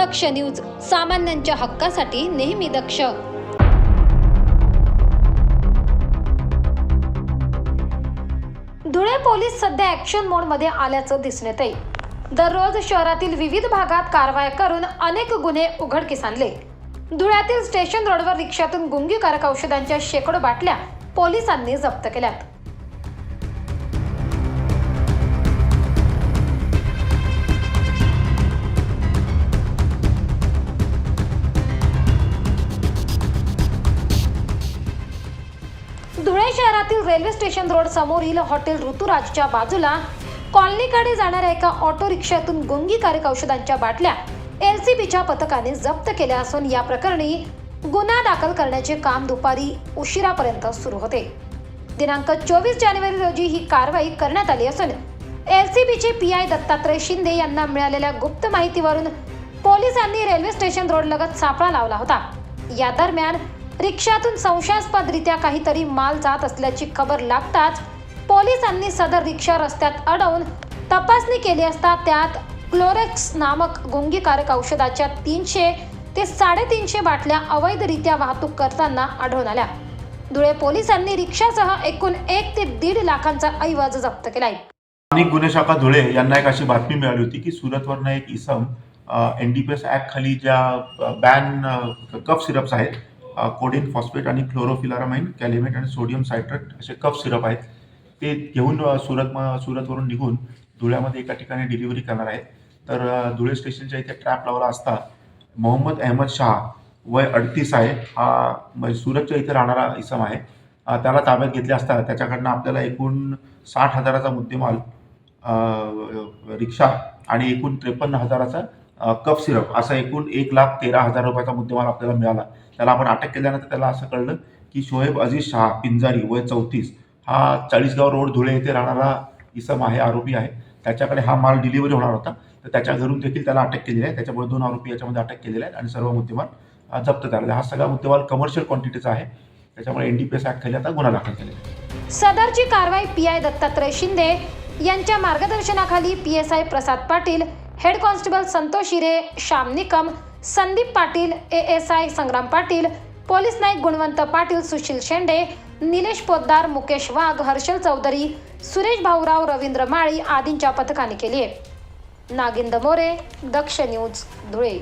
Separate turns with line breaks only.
दक्ष news सामान्यांच्या हक्कासाठी नेहमी दक्ष. धुळे पोलीस सध्या ऍक्शन मोडमध्ये आल्याचं दिसून येईल. दररोज शहरातील विविध भागात कारवाया करून अनेक गुन्हे उघडकीस आणले. धुळ्यातील स्टेशन रोडवर रिक्षातून गुंगीकारक औषधांच्या शेकडो बाटल्या पोलिसांनी जप्त केल्यात. पुणे शहरातील रेल्वे स्टेशन रोड समोरील हॉटेल ऋतुराजच्या बाजूला कॉलनीकडे जाणाऱ्या एका ऑटो रिक्षातून गुंगीकारक औषधांच्या बाटल्या एलसीबीच्या पथकाने जप्त केल्या असून या प्रकरणी गुन्हा दाखल करण्याचे काम दुपारी उशिरापर्यंत सुरू होते. दिनांक चोवीस जानेवारी रोजी ही कारवाई करण्यात आली असून एलसीबीचे पी आय दत्तात्रय शिंदे यांना मिळालेल्या गुप्त माहितीवरून पोलिसांनी रेल्वे स्टेशन रोड लगत सापळा लावला होता. या दरम्यान रिक्षातून संशयास्पदरित्या काहीतरी माल जात असल्याची खबर लागताच पोलिसांनी सदर रिक्षा रस्त्यात अडवून तपासणी केली असता त्यात क्लोरेक्स नामक गुंगीकारक औषधाच्या तीनशे ते साडेतीनशे बाटल्या अवैधरित्या वाहतूक करताना आढळून आल्या. धुळे पोलिसांनी रिक्षासह एकूण एक ते दीड लाखांचा ऐवज जप्त केलाय.
स्थानिक गुन्हे शाखा धुळे यांना एक अशी बातमी मिळाली होती की सुरतवरनं एक इसम N D P S act खाली ज्या बॅन कफ सिरप्स आहेत कोडिन फॉस्फेट आणि क्लोरोफिलारामाइन कॅलिमेट आणि सोडियम सायट्रेट असे कफ सिरप आहेत. ते घेऊन सुरत म सुरतवरून निघून धुळ्यामध्ये एका ठिकाणी डिलिव्हरी करणार आहेत. तर धुळे स्टेशनच्या इथे ट्रॅप लावला असता मोहम्मद अहमद शहा वय अडतीस आहे. हा म्हणजे सुरतच्या इथे राहणारा इसम आहे. त्याला ताब्यात घेतले असता त्याच्याकडनं आपल्याला एकूण साठ हजाराचा मुद्देमाल रिक्षा आणि एकूण त्रेपन्न हजाराचा कफ सिरप असा एकूण एक लाख तेरा हजार रुपयाचा मुद्देमाल आपल्याला मिळाला. त्याला आपण अटक केल्यानंतर त्याला असं कळलं की शोएब अजीज शाह पिंजारी वय चौतीस. हा चाळीसगाव रोड धुळे येथे राहणारा इसम आहे आरोपी आहे. त्याच्याकडे हा माल डिलिव्हरी होणार होता. तर त्याच्या घरून देखील त्याला अटक केलेली आहे. त्याच्यामुळे दोन आरोपी याच्यामध्ये अटक केलेले आहेत आणि सर्व मुद्देमाल जप्त झालेला हा सगळा मुद्देमाल कमर्शियल क्वांटिटीचा आहे. त्याच्यामुळे एन डी पी एस खाली आता गुन्हा दाखल केलेला आहे.
सदरची कारवाई पी आय दत्तात्रय शिंदे यांच्या मार्गदर्शनाखाली P S I Prasad Patil head constable Santosh Hire Shyam Nikam Sandeep Patil A S I Sangram Patil police Naik Gunwant Patil Sushil Shende Nilesh Poddar Mukesh Wagh Harshal Chaudhari Suresh Bhaurao Ravindra Mali आदींच्या पथकाने केली आहे. Nagind More Daksh news Dhule.